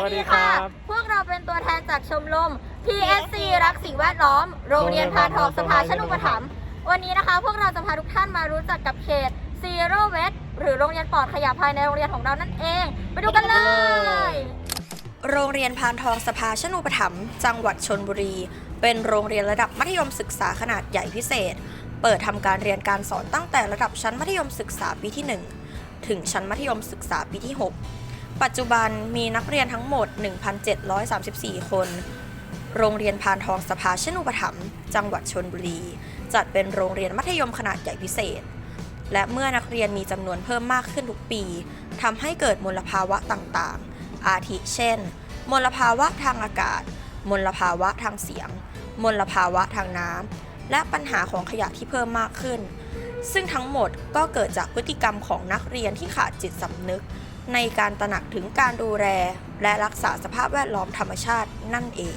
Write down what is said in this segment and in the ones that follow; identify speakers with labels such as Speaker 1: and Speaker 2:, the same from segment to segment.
Speaker 1: สวัสดีครับ
Speaker 2: พวกเราเป็นตัวแทนจากชมรม PSC รักสิ่งแวดล้อม โรงเรียนพานทองสภาชนุปถัมภ์วันนี้นะคะ พวกเราจะพาทุกท่านมารู้จักกับเขต Zero Waste หรือโรงเรียนปลอดขยะภายในโรงเรียนของเรานั่นเอง ไปดูกันเลย
Speaker 3: โรงเรียนพานทองสภาชนุปถัมภ์จังหวัดชนบุรี เป็นโรงเรียนระดับมัธยมศึกษาขนาดใหญ่พิเศษ เปิดทำการเรียนการสอนตั้งแต่ระดับชั้นมัธยมศึกษาปีที่ 1 ถึงชั้นมัธยมศึกษาปีที่ 6 ปัจจุบันมีนักเรียนทั้งหมด 1,734 คน โรงเรียนพานทองสภาชนุปถัมภ์จังหวัดชนบุรี จัดเป็นโรงเรียนมัธยมขนาดใหญ่พิเศษ และเมื่อนักเรียนมีจำนวนเพิ่มมากขึ้นทุกปีทำให้เกิดมลภาวะต่างๆ อาทิเช่น มลภาวะทางอากาศ มลภาวะทางเสียง มลภาวะทางน้ำ และปัญหาของขยะที่เพิ่มมากขึ้น ซึ่งทั้งหมดก็เกิดจากพฤติกรรมของนักเรียนที่ขาดจิตสำนึก ในการตระหนักถึงการดูแลและรักษาสภาพแวดล้อมธรรมชาตินั่นเอง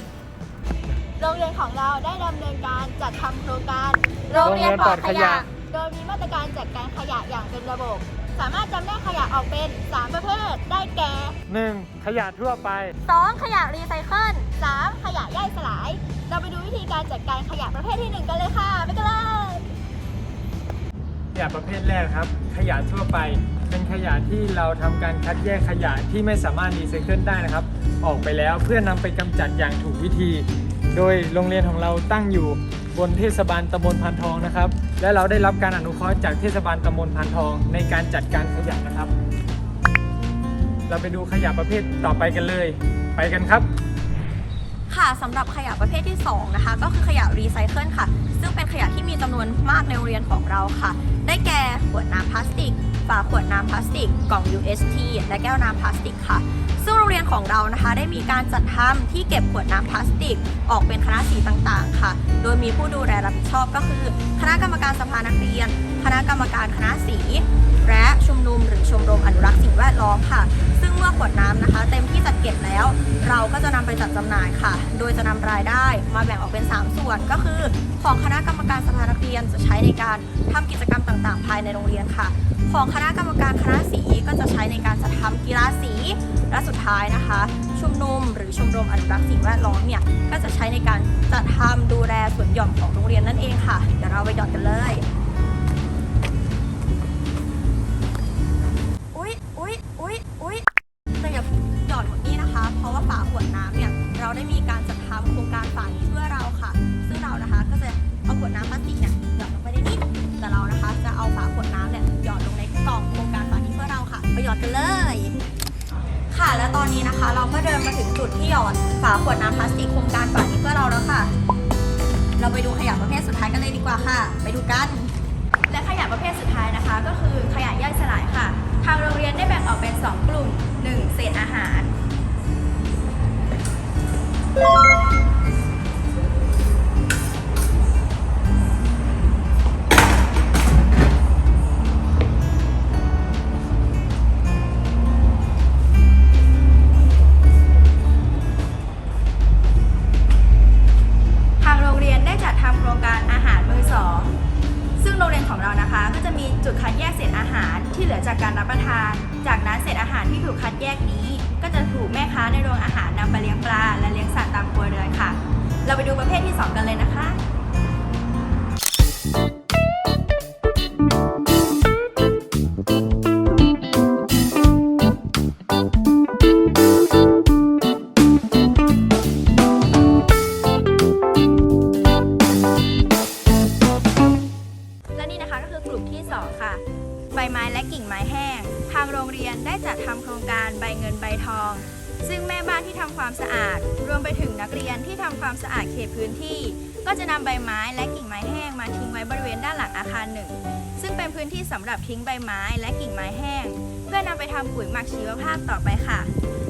Speaker 4: โรงเรียนของเราได้ดำเนินการจัดทำโครงการ
Speaker 2: โรงเรียนปลอดขยะ
Speaker 4: โดยมีมาตรการจัดการขยะอย่างเป็นระบบ สามารถจำแนกขยะออกเป็น 3 ประเภท ได้แก่
Speaker 1: 1. ขยะทั่วไป
Speaker 2: 2. ขยะรีไซเคิล
Speaker 4: 3. ขยะย่อยสลาย เราไปดูวิธีการจัดการขยะประเภทที่ 1 กันเลยค่ะ ไปกันเลย
Speaker 1: ขยะประเภทแรกครับ ขยะทั่วไป เป็นขยะที่เราทำการคัดแยกขยะที่ไม่สามารถรีไซเคิลได้นะครับ ออกไปแล้วเพื่อนำไปกำจัดอย่างถูกวิธี โดยโรงเรียนของเราตั้งอยู่บนเทศบาลตำบลพันทองนะครับ และเราได้รับการอนุเคราะห์จากเทศบาลตำบลพันทองในการจัดการขยะนะครับ เราไปดูขยะประเภทต่อไปกันเลย ไปกันครับ
Speaker 3: ค่ะสำหรับขยะประเภทที่ 2 นะคะ ก็คือขยะรีไซเคิลค่ะ จำนวนมากในโรงเรียนของเราค่ะ ได้แก่ขวดน้ำพลาสติก ฝาขวดน้ำพลาสติก กล่อง UST และแก้วน้ำพลาสติกค่ะ ซึ่งโรงเรียนของเรานะคะ ได้มีการจัดทำที่เก็บขวดน้ำพลาสติก ออกเป็นคณะสีต่างๆ ค่ะ โดยมีผู้ดูแลรับผิดชอบก็คือ คณะกรรมการสภานักเรียน คณะกรรมการคณะสีและชุมนุมหรือชมรมอนุรักษ์สิ่งแวดล้อมค่ะ ซึ่งเมื่อขวดน้ำนะคะ เต็ม จะนำไปจัดจำหน่ายค่ะ โดยจะนำรายได้มาแบ่งออกเป็น 3 ส่วน ก็คือ ของคณะกรรมการสภานักเรียนจะใช้ในการทำกิจกรรมต่างๆ ภายในโรงเรียนค่ะ ของคณะกรรมการคณะสีก็จะใช้ในการจัดทำกีฬาสี และสุดท้ายนะคะ ชุมนุมหรือชมรมอนุรักษ์สิ่งแวดล้อมเนี่ย ก็จะใช้ในการจัดทำดูแลสวนหย่อมของโรงเรียนนั่นเองค่ะ เดี๋ยวเราไปหย่อนกันเลย พลาสติกเนี่ยหย่อนลงไปในนี้แต่เรานะคะจะเอาฝาขวดน้ำเนี่ยหย่อนลงในกล่องโครงการฝานี้เพื่อเราค่ะไปหยอดกันเลย ค่ะและตอนนี้นะคะ เราก็เดินมาถึงจุดที่หยอดฝาขวดน้ำพลาสติกโครงการฝานี้เพื่อเราแล้วค่ะ เราไปดูขยะประเภทสุดท้ายกันเลยดีกว่าค่ะ ไปดูกัน
Speaker 4: และขยะประเภทสุดท้ายนะคะ ก็คือขยะย่อยสลายค่ะ ทางโรงเรียนได้แบ่งออกเป็น 2 กลุ่ม 1. เศษอาหาร ของเรานะคะ ก็จะมีจุดคัดแยกเศษอาหารที่เหลือจากการรับประทาน จากนั้นเศษอาหารที่ถูกคัดแยกนี้ ก็จะถูกแม่ค้าในโรงอาหารนำไปเลี้ยงปลาและเลี้ยงสัตว์ตามครัวเรือนค่ะ เราไปดูประเภทที่ 2 กันเลยนะคะ ได้จัดทำโครงการใบเงินใบทอง ซึ่งแม่บ้านที่ทำความสะอาด รวมไปถึงนักเรียนที่ทำความสะอาดเขตพื้นที่ ก็จะนำใบไม้และกิ่งไม้แห้งมาทิ้งไว้บริเวณด้านหลังอาคารหนึ่ง ซึ่งเป็นพื้นที่สำหรับทิ้งใบไม้และกิ่งไม้แห้ง เพื่อนำไปทำปุ๋ยหมักชีวภาพต่อไปค่ะ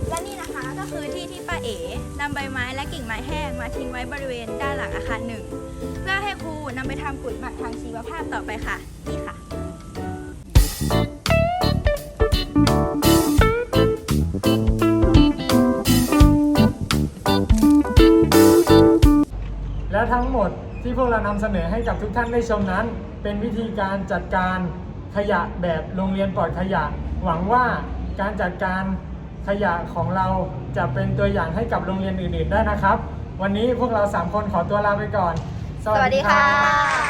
Speaker 4: และนี่นะคะก็คือที่ที่ป้าเอ๋นำใบไม้และกิ่งไม้แห้งมาทิ้งไว้บริเวณด้านหลังอาคารหนึ่งเพื่อให้ครูนำไปทำปุ๋ยหมักทางชีวภาพต่อไปค่ะนี่ค่ะ
Speaker 1: แล ทั้งหมดที่พวกเรานำเสนอให้กับทุกท่านได้ชมนั้น เป็นวิธีการจัดการขยะแบบโรงเรียนปลอดขยะ หวังว่าการจัดการขยะของเราจะเป็นตัวอย่างให้กับโรงเรียนอื่นๆได้นะครับ วันนี้พวกเราสามคนขอตัวลาไปก่อน
Speaker 3: สวัสดีค่ะ